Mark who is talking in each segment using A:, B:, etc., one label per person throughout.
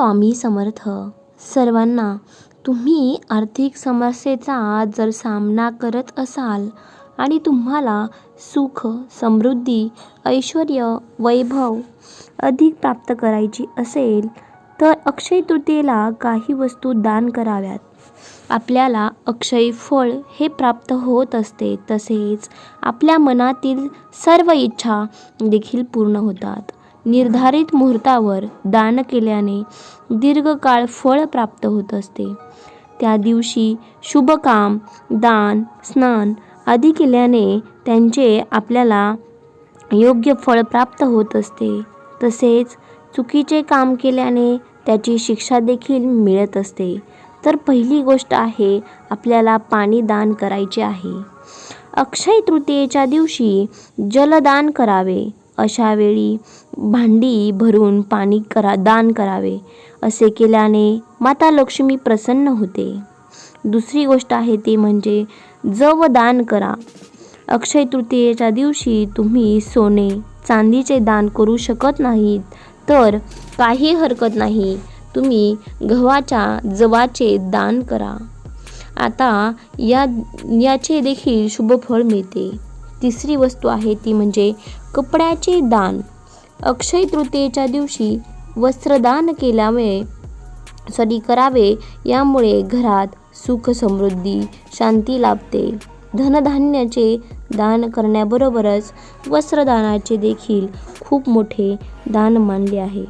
A: स्वामी समर्थ सर्वांना तुम्ही आर्थिक समस्येचा जर सामना करत असाल आणि तुम्हाला सुख समृद्धी ऐश्वर वैभव अधिक प्राप्त करायची असेल तर अक्षय तृतीयेला काही वस्तू दान कराव्यात. आपल्याला अक्षय फळ हे प्राप्त होत असते तसेच आपल्या मनातील सर्व इच्छा देखील पूर्ण होतात. निर्धारित मुहूर्तावर दान केल्याने दीर्घकाळ फळ प्राप्त होत असते. त्या दिवशी शुभकाम दान स्नान आदी केल्याने त्यांचे आपल्याला योग्य फळ प्राप्त होत असते. तसेच चुकीचे काम केल्याने त्याची शिक्षा देखील मिळत असते. तर पहिली गोष्ट आहे आपल्याला पाणी दान करायचे आहे. अक्षय तृतीयेच्या दिवशी जलदान करावे. अशा वेळी भांडी भरून पाणी करा दान करावे. असे केल्याने माता लक्ष्मी प्रसन्न होते. दुसरी गोष्ट आहे ती म्हणजे जव दान करा. अक्षय तृतीयेच्या दिवशी तुम्ही सोने चांदीचे दान करू शकत नाहीत तर काही हरकत नाही. तुम्ही गव्हाच्या जवाचे दान करा. आता या याचे देखील शुभ फळ मिळते. तिसरी वस्तू आहे ती म्हणजे कपड्याचे दान. अक्षय तृतीयेच्या दिवशी वस्त्रदान केल्यामुळे सॉरी करावे यामुळे घरात सुख समृद्धी शांती लाभते. धनधान्याचे दान करण्याबरोबरच वस्त्रदानाचे देखील खूप मोठे दान मानले आहे.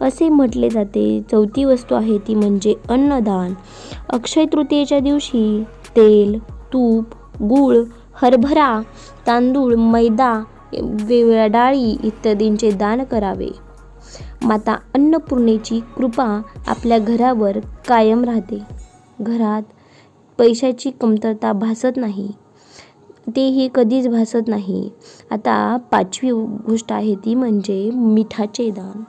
A: असे म्हटले जाते. चौथी वस्तू आहे ती म्हणजे अन्नदान. अक्षय तृतीयेच्या दिवशी तेल तूप गूळ हरभरा तांदूळ मैदा वेगवेगळ्या डाळी इत्यादींचे दान करावे. माता अन्नपूर्णेची कृपा आपल्या घरावर कायम राहते. घरात पैशाची कमतरता भासत नाही. तेही कधीच भासत नाही. आता पाचवी गोष्ट आहे ती म्हणजे मिठाचे दान.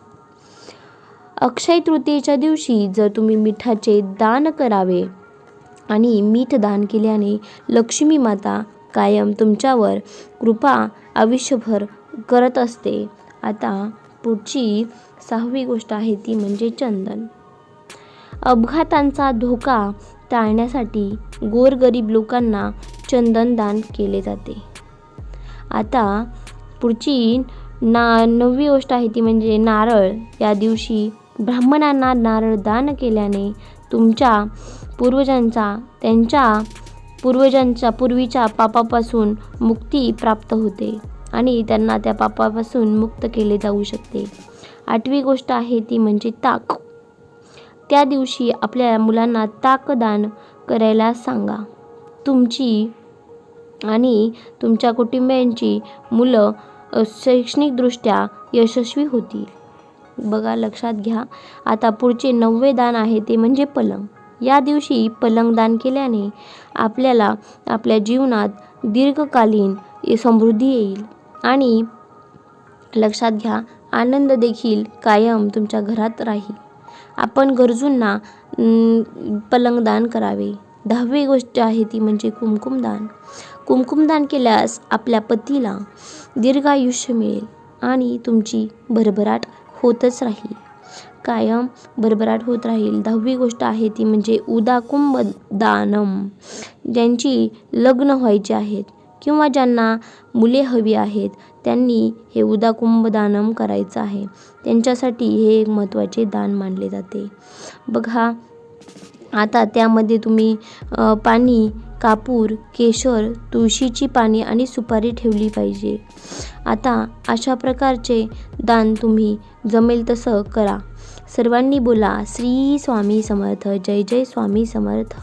A: अक्षय तृतीयेच्या दिवशी जर तुम्ही मिठाचे दान करावे आणि मीठ दान केल्याने लक्ष्मी माता कायम तुमच्यावर कृपा आयुष्यभर करत असते. आता पुढची सहावी गोष्ट आहे ती म्हणजे चंदन. अपघातांचा धोका टाळण्यासाठी गोरगरीब लोकांना चंदन दान केले जाते. आता पुढची ना नववी गोष्ट आहे ती म्हणजे नारळ. या दिवशी ब्राह्मणांना नारळ दान केल्याने तुमच्या पूर्वजांचा त्यांच्या पूर्वजांच्या पूर्वीच्या पापापासून मुक्ती प्राप्त होते आणि त्यांना त्या पापापासून मुक्त केले जाऊ शकते. आठवी गोष्ट आहे ती म्हणजे ताक. त्या दिवशी आपल्या मुलांना ताकदान करायला सांगा. तुमची आणि तुमच्या कुटुंबियांची मुलं शैक्षणिकदृष्ट्या यशस्वी होतील. बघा लक्षात घ्या. आता पुढचे नववे दान आहे ते म्हणजे पलंग. या दिवशी पलंगदान केल्याने आपल्याला आपल्या जीवनात दीर्घकालीन समृद्धी येईल. आणि लक्षात घ्या आनंद देखील कायम तुमच्या घरात राहील. आपण गरजूंना पलंगदान करावे. दहावी गोष्ट आहे ती म्हणजे कुमकुमदान. कुमकुमदान केल्यास आपल्या पतीला दीर्घायुष्य मिळेल आणि तुमची भरभराट होतच राहील. कायम भरभराट होत राहील. दहावी गोष्ट आहे ती म्हणजे उदाकुंभ दानम ज्यांची लग्न व्हायचे आहेत किंवा ज्यांना मुले हवी आहेत त्यांनी हे उदाकुंभ दानम करायचं आहे. त्यांच्यासाठी हे एक महत्त्वाचे दान मानले जाते. बघा आता त्यामध्ये तुम्ही पाणी कापूर केशर तुळशीची पाने आणि सुपारी ठेवली पाहिजे. आता अशा प्रकारचे दान तुम्ही जमेल तसं करा. सर्वांनी बोला श्री स्वामी समर्थ जय जय स्वामी समर्थ.